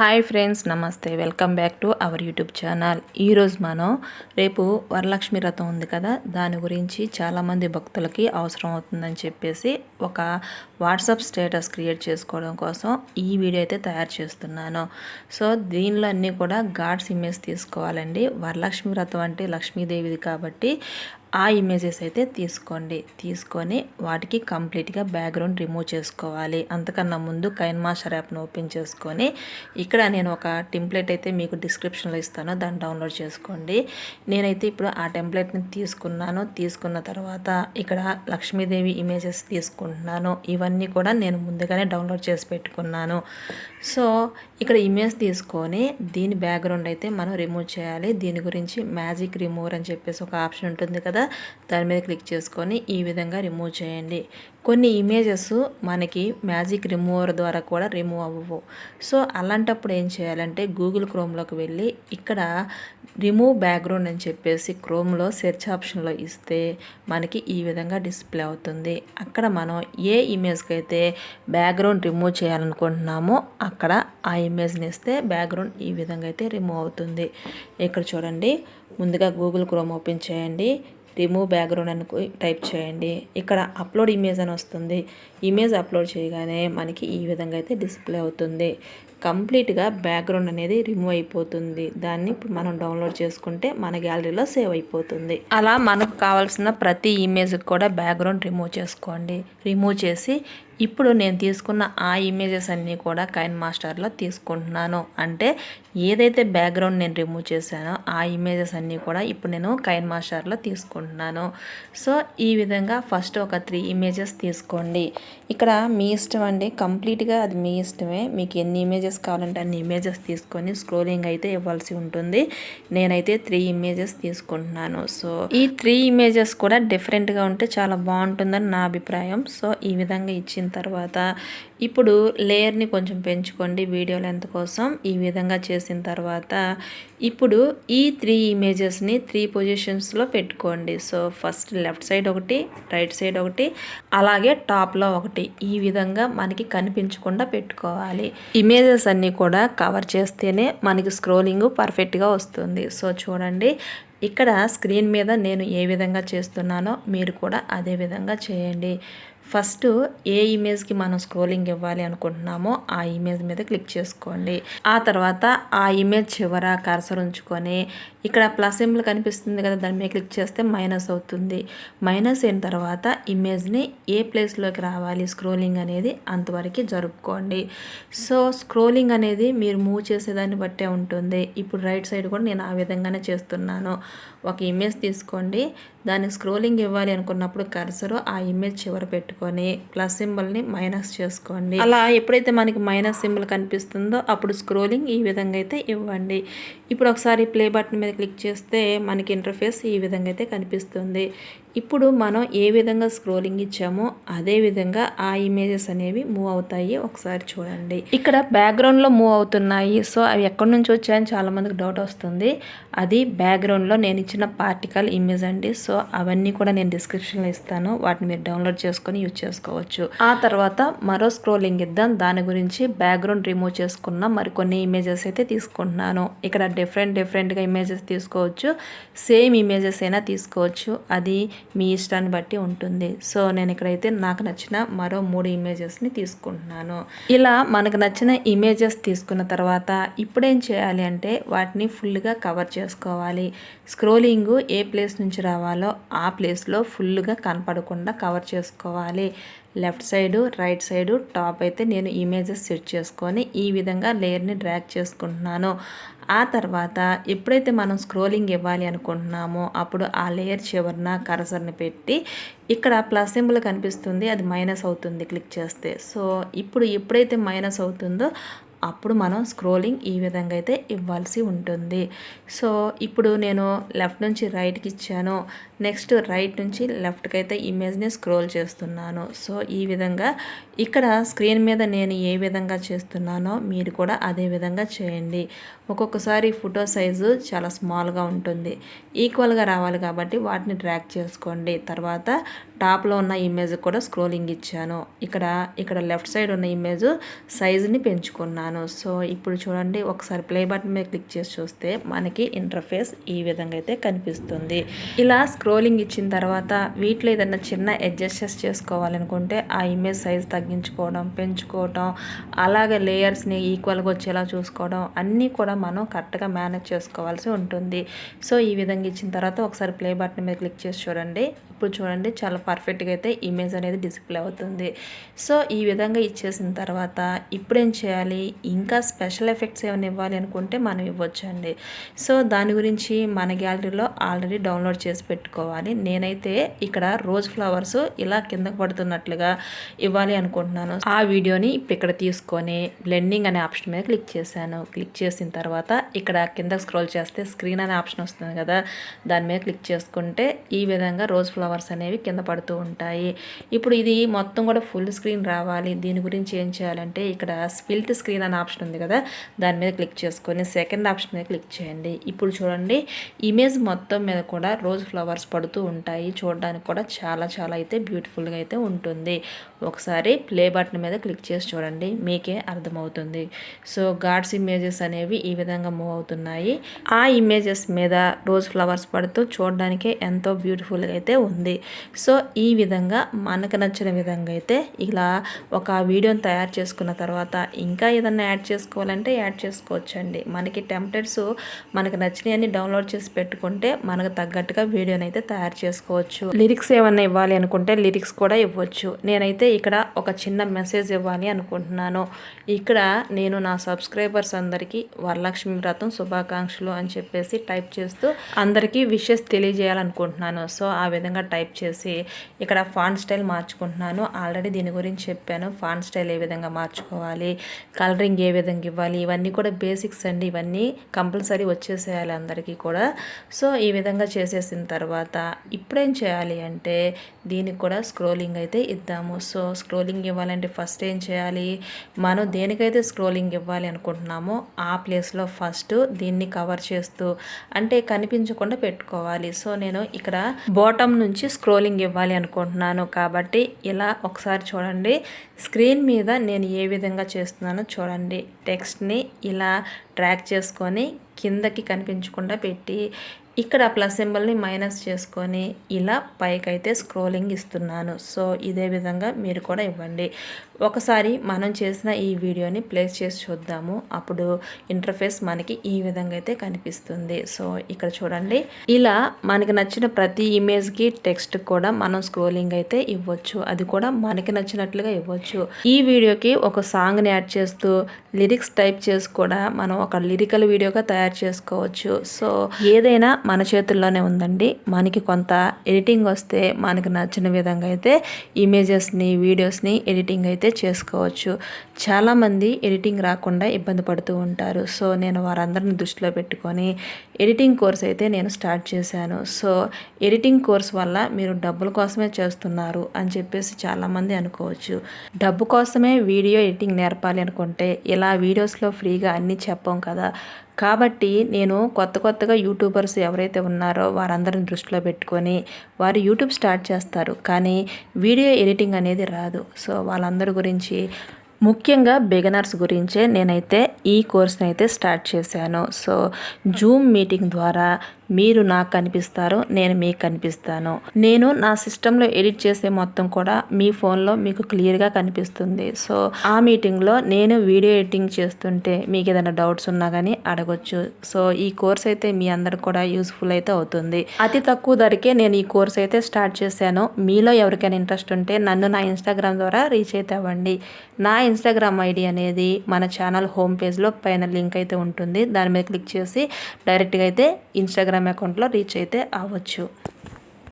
Hi friends నమస్తే. Welcome back to our YouTube channel. ఈరోజు మనం రేపు వరలక్ష్మి వ్రతం ఉంది కదా దాని గురించి చాలామంది భక్తులకి అవసరం అవుతుందని చెప్పేసి ఒక వాట్సాప్ స్టేటస్ క్రియేట్ చేసుకోవడం కోసం ఈ వీడియో అయితే తయారు చేస్తున్నాను. సో దీనిలో అన్నీ కూడా గాడ్స్ ఇమేజ్ తీసుకోవాలండి. వరలక్ష్మి వ్రతం అంటే లక్ష్మీదేవిది కాబట్టి ఆ ఇమేజెస్ అయితే తీసుకోండి. తీసుకొని వాటికి కంప్లీట్గా బ్యాక్గ్రౌండ్ రిమూవ్ చేసుకోవాలి. అంతకన్నా ముందు కైన్ మాస్టర్ యాప్ను ఓపెన్ చేసుకొని ఇక్కడ నేను ఒక టెంప్లెట్ అయితే మీకు డిస్క్రిప్షన్లో ఇస్తాను. దాన్ని డౌన్లోడ్ చేసుకోండి. నేనైతే ఇప్పుడు ఆ టెంప్లెట్ని తీసుకున్నాను. తీసుకున్న తర్వాత ఇక్కడ లక్ష్మీదేవి ఇమేజెస్ తీసుకుంటున్నాను. ఇవన్నీ కూడా నేను ముందుగానే డౌన్లోడ్ చేసి పెట్టుకున్నాను. సో ఇక్కడ ఇమేజ్ తీసుకొని దీని బ్యాక్గ్రౌండ్ అయితే మనం రిమూవ్ చేయాలి. దీని గురించి మ్యాజిక్ రిమూవర్ అని చెప్పేసి ఒక ఆప్షన్ ఉంటుంది కదా దాని మీద క్లిక్ చేసుకొని ఈ విధంగా రిమూవ్ చేయండి. కొన్ని ఇమేజెస్ మనకి మ్యాజిక్ రిమూవర్ ద్వారా కూడా రిమూవ్ అవ్వవు. సో అలాంటప్పుడు ఏం చేయాలంటే గూగుల్ క్రోమ్లోకి వెళ్ళి ఇక్కడ రిమూవ్ బ్యాక్గ్రౌండ్ అని చెప్పేసి క్రోమ్లో సెర్చ్ ఆప్షన్లో ఇస్తే మనకి ఈ విధంగా డిస్ప్లే అవుతుంది. అక్కడ మనం ఏ ఇమేజ్కి అయితే బ్యాక్గ్రౌండ్ రిమూవ్ చేయాలనుకుంటున్నామో అక్కడ ఆ ఇమేజ్ని ఇస్తే బ్యాక్గ్రౌండ్ ఈ విధంగా అయితే రిమూవ్ అవుతుంది. ఇక్కడ చూడండి ముందుగా గూగుల్ క్రోమ్ ఓపెన్ చేయండి. రిమూవ్ బ్యాక్గ్రౌండ్ అని టైప్ చేయండి. ఇక్కడ అప్లోడ్ ఇమేజ్ అని వస్తుంది. ఇమేజ్ అప్లోడ్ చేయగానే మనకి ఈ విధంగా అయితే డిస్ప్లే అవుతుంది. కంప్లీట్గా బ్యాక్గ్రౌండ్ అనేది రిమూవ్ అయిపోతుంది. దాన్ని ఇప్పుడు మనం డౌన్లోడ్ చేసుకుంటే మన గ్యాలరీలో సేవ్ అయిపోతుంది. అలా మనకు కావాల్సిన ప్రతి ఇమేజ్కి కూడా బ్యాక్గ్రౌండ్ రిమూవ్ చేసుకోండి. రిమూవ్ చేసి ఇప్పుడు నేను తీసుకున్న ఆ ఇమేజెస్ అన్నీ కూడా కైన్ మాస్టర్లో తీసుకుంటున్నాను. అంటే ఏదైతే బ్యాక్గ్రౌండ్ నేను రిమూవ్ చేశానో ఆ ఇమేజెస్ అన్నీ కూడా ఇప్పుడు నేను కైన్ మాస్టర్లో తీసుకుంటున్నాను. సో ఈ విధంగా ఫస్ట్ ఒక త్రీ ఇమేజెస్ తీసుకోండి. ఇక్కడ మీ ఇష్టం అండి. కంప్లీట్గా అది మీ ఇష్టమే. మీకు ఎన్ని ఇమేజెస్ కావాలంటే అన్ని ఇమేజెస్ తీసుకొని స్క్రోలింగ్ అయితే ఇవ్వాల్సి ఉంటుంది. నేనైతే త్రీ ఇమేజెస్ తీసుకుంటున్నాను. సో ఈ త్రీ ఇమేజెస్ కూడా డిఫరెంట్గా ఉంటే చాలా బాగుంటుందని నా అభిప్రాయం. సో ఈ విధంగా ఇచ్చిన తర్వాత ఇప్పుడు లేయర్ని కొంచెం పెంచుకోండి వీడియో లెంత్ కోసం. ఈ విధంగా చేసిన తర్వాత ఇప్పుడు ఈ త్రీ ఇమేజెస్ని త్రీ పొజిషన్స్లో పెట్టుకోండి. సో ఫస్ట్ లెఫ్ట్ సైడ్ ఒకటి రైట్ సైడ్ ఒకటి అలాగే టాప్లో ఒకటి. ఈ విధంగా మనకి కనిపించకుండా పెట్టుకోవాలి. ఇమేజెస్ అన్నీ కూడా కవర్ చేస్తేనే మనకి స్క్రోలింగ్ పర్ఫెక్ట్గా వస్తుంది. సో చూడండి ఇక్కడ స్క్రీన్ మీద నేను ఏ విధంగా చేస్తున్నానో మీరు కూడా అదే విధంగా చేయండి. ఫస్ట్ ఏ ఇమేజ్కి మనం స్క్రోలింగ్ ఇవ్వాలి అనుకుంటున్నామో ఆ ఇమేజ్ మీద క్లిక్ చేసుకోండి. ఆ తర్వాత ఆ ఇమేజ్ చివర కర్సర్ ఉంచుకొని ఇక్కడ ప్లస్ సింబల్ కనిపిస్తుంది కదా దాని మీద క్లిక్ చేస్తే మైనస్ అవుతుంది. మైనస్ అయిన తర్వాత ఇమేజ్ని ఏ ప్లేస్లోకి రావాలి? స్క్రోలింగ్ అనేది అంతవరకు జరుపుకోండి. సో స్క్రోలింగ్ అనేది మీరు మూవ్ చేసేదాన్ని బట్టే ఉంటుంది. ఇప్పుడు రైట్ సైడ్ కూడా నేను ఆ విధంగానే చేస్తున్నాను. ఒక ఇమేజ్ తీసుకోండి. దానికి స్క్రోలింగ్ ఇవ్వాలి అనుకున్నప్పుడు కర్సరు ఆ ఇమేజ్ చివర పెట్టుకొని ప్లస్ సింబల్ని మైనస్ చేసుకోండి. అలా ఎప్పుడైతే మనకి మైనస్ సింబల్ కనిపిస్తుందో అప్పుడు స్క్రోలింగ్ ఈ విధంగా అయితే ఇవ్వండి. ఇప్పుడు ఒకసారి ప్లే బటన్ మీద క్లిక్ చేస్తే మనకి ఇంటర్ఫేస్ ఈ విధంగా అయితే కనిపిస్తుంది. ఇప్పుడు మనం ఏ విధంగా స్క్రోలింగ్ ఇచ్చామో అదే విధంగా ఆ ఇమేజెస్ అనేవి మూవ్ అవుతాయి. ఒకసారి చూడండి. ఇక్కడ బ్యాక్గ్రౌండ్లో మూవ్ అవుతున్నాయి. సో అవి ఎక్కడి నుంచి వచ్చాయని చాలామందికి డౌట్ వస్తుంది. అది బ్యాక్గ్రౌండ్లో నేను ఇచ్చిన పార్టికల్ ఇమేజ్ అండి. సో అవన్నీ కూడా నేను డిస్క్రిప్షన్లో ఇస్తాను. వాటిని మీరు డౌన్లోడ్ చేసుకొని యూజ్ చేసుకోవచ్చు. ఆ తర్వాత మరో స్క్రోలింగ్ ఇద్దాం. దాని గురించి బ్యాక్గ్రౌండ్ రిమూవ్ చేసుకున్న మరికొన్ని ఇమేజెస్ అయితే తీసుకుంటున్నాను. ఇక్కడ డిఫరెంట్ డిఫరెంట్గా ఇమేజెస్ తీసుకోవచ్చు. సేమ్ ఇమేజెస్ అయినా తీసుకోవచ్చు. అది మీ ఇష్టాన్ని బట్టి ఉంటుంది. సో నేను ఇక్కడైతే నాకు నచ్చిన మరో మూడు ఇమేజెస్ని తీసుకుంటున్నాను. ఇలా మనకు నచ్చిన ఇమేజెస్ తీసుకున్న తర్వాత ఇప్పుడేం చేయాలి అంటే వాటిని ఫుల్గా కవర్ చేసుకోవాలి. స్క్రోలింగ్ ఏ ప్లేస్ నుంచి రావాలో ఆ ప్లేస్లో ఫుల్గా కనపడకుండా కవర్ చేసుకోవాలి. Left side right side top అయితే నేను ఇమేజెస్ సెట్ చేసుకొని ఈ విధంగా లేయర్ని డ్రాగ్ చేసుకుంటున్నాను. ఆ తర్వాత ఎప్పుడైతే మనం స్క్రోలింగ్ ఇవ్వాలి అనుకుంటున్నామో అప్పుడు ఆ లేయర్ చివరిన కరసర్ని పెట్టి ఇక్కడ ప్లస్ సింబుల్ కనిపిస్తుంది అది మైనస్ అవుతుంది క్లిక్ చేస్తే. సో ఇప్పుడు ఎప్పుడైతే మైనస్ అవుతుందో అప్పుడు మనం స్క్రోలింగ్ ఈ విధంగా అయితే ఇవ్వాల్సి ఉంటుంది. సో ఇప్పుడు నేను లెఫ్ట్ నుంచి రైట్కి ఇచ్చాను. నెక్స్ట్ రైట్ నుంచి లెఫ్ట్కి అయితే ఇమేజ్ని స్క్రోల్ చేస్తున్నాను. సో ఈ విధంగా ఇక్కడ స్క్రీన్ మీద నేను ఏ విధంగా చేస్తున్నానో మీరు కూడా అదే విధంగా చేయండి. ఒక్కొక్కసారి ఫోటో సైజు చాలా స్మాల్గా ఉంటుంది. ఈక్వల్గా రావాలి కాబట్టి వాటిని ట్రాక్ చేసుకోండి. తర్వాత టాప్లో ఉన్న ఇమేజ్ కూడా స్క్రోలింగ్ ఇచ్చాను. ఇక్కడ ఇక్కడ లెఫ్ట్ సైడ్ ఉన్న ఇమేజ్ సైజుని పెంచుకున్నాను. సో ఇప్పుడు చూడండి ఒకసారి ప్లే బటన్ మీద క్లిక్ చేసి చూస్తే మనకి ఇంటర్ఫేస్ ఈ విధంగా అయితే కనిపిస్తుంది. ఇలా స్క్రోలింగ్ ఇచ్చిన తర్వాత వీటిలో ఏదైనా చిన్న అడ్జస్టెస్ చేసుకోవాలనుకుంటే ఆ ఇమేజ్ సైజ్ తగ్గించుకోవడం పెంచుకోవడం అలాగే లేయర్స్ని ఈక్వల్గా వచ్చేలా చూసుకోవడం అన్నీ కూడా మనం కరెక్ట్గా మేనేజ్ చేసుకోవాల్సి ఉంటుంది. సో ఈ విధంగా ఇచ్చిన తర్వాత ఒకసారి ప్లే బటన్ మీద క్లిక్ చేసి చూడండి. ఇప్పుడు చూడండి చాలా పర్ఫెక్ట్గా అయితే ఇమేజ్ అనేది డిస్ప్లే అవుతుంది. సో ఈ విధంగా ఇచ్చేసిన తర్వాత ఇప్పుడేం చేయాలి? ఇంకా స్పెషల్ ఎఫెక్ట్స్ ఏమైనా ఇవ్వాలి అనుకుంటే మనం ఇవ్వచ్చండి. సో దాని గురించి మన గ్యాలరీలో ఆల్రెడీ డౌన్లోడ్ చేసి పెట్టుకోవాలి. నేనైతే ఇక్కడ రోజ్ ఫ్లవర్స్ ఇలా కిందకు పడుతున్నట్లుగా ఇవ్వాలి అనుకుంటున్నాను. ఆ వీడియోని ఇప్పుడు ఇక్కడ తీసుకొని బ్లెండింగ్ అనే ఆప్షన్ మీద క్లిక్ చేశాను. క్లిక్ చేసిన తర్వాత ఇక్కడ కింద స్క్రోల్ చేస్తే స్క్రీన్ అనే ఆప్షన్ వస్తుంది కదా దాని మీద క్లిక్ చేసుకుంటే ఈ విధంగా రోజ్ ఫ్లవర్స్ అనేవి కింద పడుతూ ఉంటాయి. ఇప్పుడు ఇది మొత్తం కూడా ఫుల్ స్క్రీన్ రావాలి. దీని గురించి ఏం చేయాలంటే ఇక్కడ స్పిల్ట్ స్క్రీన్ అనే ఆప్షన్ ఉంది కదా దాని మీద క్లిక్ చేసుకొని సెకండ్ ఆప్షన్ మీద క్లిక్ చేయండి. ఇప్పుడు చూడండి ఇమేజ్ మొత్తం మీద కూడా రోజ్ ఫ్లవర్స్ పడుతూ ఉంటాయి. చూడడానికి కూడా చాలా చాలా అయితే బ్యూటిఫుల్గా అయితే ఉంటుంది. ఒకసారి ప్లే బటన్ మీద క్లిక్ చేసి చూడండి మీకే అర్థమవుతుంది. సో గాడ్స్ ఇమేజెస్ అనేవి ఈ విధంగా మూవ్ అవుతున్నాయి. ఆ ఇమేజెస్ మీద రోజ్ ఫ్లవర్స్ పడుతూ చూడడానికే ఎంతో బ్యూటిఫుల్గా అయితే ఉంది. సో ఈ విధంగా మనకు నచ్చిన విధంగా అయితే ఇలా ఒక వీడియోని తయారు చేసుకున్న తర్వాత ఇంకా ఏదన్నా యాడ్ చేసుకోవాలంటే యాడ్ చేసుకోవచ్చండి. మనకి టెంప్లెట్స్ మనకు నచ్చినవన్నీ డౌన్లోడ్ చేసి పెట్టుకుంటే మనకు తగ్గట్టుగా వీడియోని అయితే తయారు చేసుకోవచ్చు. లిరిక్స్ ఏమన్నా ఇవ్వాలి అనుకుంటే లిరిక్స్ కూడా ఇవ్వచ్చు. నేనైతే ఇక్కడ ఒక చిన్న మెసేజ్ ఇవ్వాలి అనుకుంటున్నాను. ఇక్కడ నేను నా సబ్స్క్రైబర్స్ అందరికీ వరలక్ష్మి వ్రతం శుభాకాంక్షలు అని చెప్పేసి టైప్ చేస్తూ అందరికీ విషెస్ తెలియజేయాలనుకుంటున్నాను. సో ఆ విధంగా టైప్ చేసి ఇక్కడ ఫాంట్ స్టైల్ మార్చుకుంటున్నాను. ఆల్రెడీ దీని గురించి చెప్పాను. ఫాంట్ స్టైల్ ఏ విధంగా మార్చుకోవాలి? కలరింగ్ ఏ విధంగా ఇవ్వాలి? ఇవన్నీ కూడా బేసిక్స్ అండి. ఇవన్నీ కంపల్సరీ వచ్చేసేయాలి అందరికీ కూడా. సో ఈ విధంగా చేసేసిన తర్వాత ఇప్పుడేం చేయాలి అంటే దీనికి కూడా స్క్రోలింగ్ అయితే ఇద్దాము. సో స్క్రోలింగ్ ఇవ్వాలంటే ఫస్ట్ ఏం చేయాలి? మనం దేనికైతే స్క్రోలింగ్ ఇవ్వాలి అనుకుంటున్నామో ఆ ప్లేస్లో ఫస్ట్ దీన్ని కవర్ చేస్తూ అంటే కనిపించకుండా పెట్టుకోవాలి. సో నేను ఇక్కడ బాటమ్ నుంచి స్క్రోలింగ్ ఇవ్వాలి అనుకుంటున్నాను. కాబట్టి ఇలా ఒకసారి చూడండి. స్క్రీన్ మీద నేను ఏ విధంగా చేస్తున్నానో చూడండి. టెక్స్ట్ని ఇలా ట్రాక్ చేసుకొని కిందకి కనిపించకుండా పెట్టి ఇక్కడ ప్లస్ సింబల్ని మైనస్ చేసుకొని ఇలా పైకైతే స్క్రోలింగ్ ఇస్తున్నాను. సో ఇదే విధంగా మీరు కూడా ఇవ్వండి. ఒకసారి మనం చేసిన ఈ వీడియోని ప్లేస్ చేసి చూద్దాము. అప్పుడు ఇంటర్ఫేస్ మనకి ఈ విధంగా అయితే కనిపిస్తుంది. సో ఇక్కడ చూడండి. ఇలా మనకి నచ్చిన ప్రతి ఇమేజ్కి టెక్స్ట్ కూడా మనం స్క్రోలింగ్ అయితే ఇవ్వచ్చు. అది కూడా మనకి నచ్చినట్లుగా ఇవ్వచ్చు. ఈ వీడియోకి ఒక సాంగ్ని యాడ్ చేస్తూ లిరిక్స్ టైప్ చేసి కూడా మనం ఒక లిరికల్ వీడియోగా తయారు చేసుకోవచ్చు. సో ఏదైనా మన చేతుల్లోనే ఉందండి. మనకి కొంత ఎడిటింగ్ వస్తే మనకు నచ్చిన విధంగా అయితే ఇమేజెస్ని వీడియోస్ని ఎడిటింగ్ అయితే చేసుకోవచ్చు. చాలామంది ఎడిటింగ్ రాకుండా ఇబ్బంది పడుతూ ఉంటారు. సో నేను వారందరిని దృష్టిలో పెట్టుకొని ఎడిటింగ్ కోర్స్ అయితే నేను స్టార్ట్ చేశాను. సో ఎడిటింగ్ కోర్స్ వల్ల మీరు డబ్బుల కోసమే చేస్తున్నారు అని చెప్పేసి చాలామంది అనుకోవచ్చు. డబ్బు కోసమే వీడియో ఎడిటింగ్ నేర్పాలి అనుకుంటే ఇలా వీడియోస్లో ఫ్రీగా అన్నీ చెప్పం కదా. కాబట్టి నేను కొత్త కొత్తగా యూట్యూబర్స్ ఎవరైతే ఉన్నారో వారందరిని దృష్టిలో పెట్టుకొని వారు యూట్యూబ్ స్టార్ట్ చేస్తారు. కానీ వీడియో ఎడిటింగ్ అనేది రాదు. సో వాళ్ళందరి గురించి ముఖ్యంగా బిగనర్స్ గురించే నేనైతే ఈ కోర్స్ని అయితే స్టార్ట్ చేశాను. సో జూమ్ మీటింగ్ ద్వారా మీరు నాకు కనిపిస్తారు నేను మీకు కనిపిస్తాను. నేను నా సిస్టంలో ఎడిట్ చేసే మొత్తం కూడా మీ ఫోన్లో మీకు క్లియర్గా కనిపిస్తుంది. సో ఆ మీటింగ్లో నేను వీడియో ఎడిటింగ్ చేస్తుంటే మీకు ఏదైనా డౌట్స్ ఉన్నా కానీ అడగొచ్చు. సో ఈ కోర్స్ అయితే మీ అందరికి కూడా యూస్ఫుల్ అయితే అవుతుంది. అతి తక్కువ ధరకే నేను ఈ కోర్స్ అయితే స్టార్ట్ చేశాను. మీలో ఎవరికైనా ఇంట్రెస్ట్ ఉంటే నన్ను నా ఇన్స్టాగ్రామ్ ద్వారా రీచ్ అయితే అవ్వండి. నా ఇన్స్టాగ్రామ్ ఐడి అనేది మన ఛానల్ హోమ్ పేజ్లో పైన లింక్ అయితే ఉంటుంది. దాని మీద క్లిక్ చేసి డైరెక్ట్గా అయితే ఇన్స్టాగ్రామ్ అకౌంట్లో రీచ్ అయితే అవ్వచ్చు.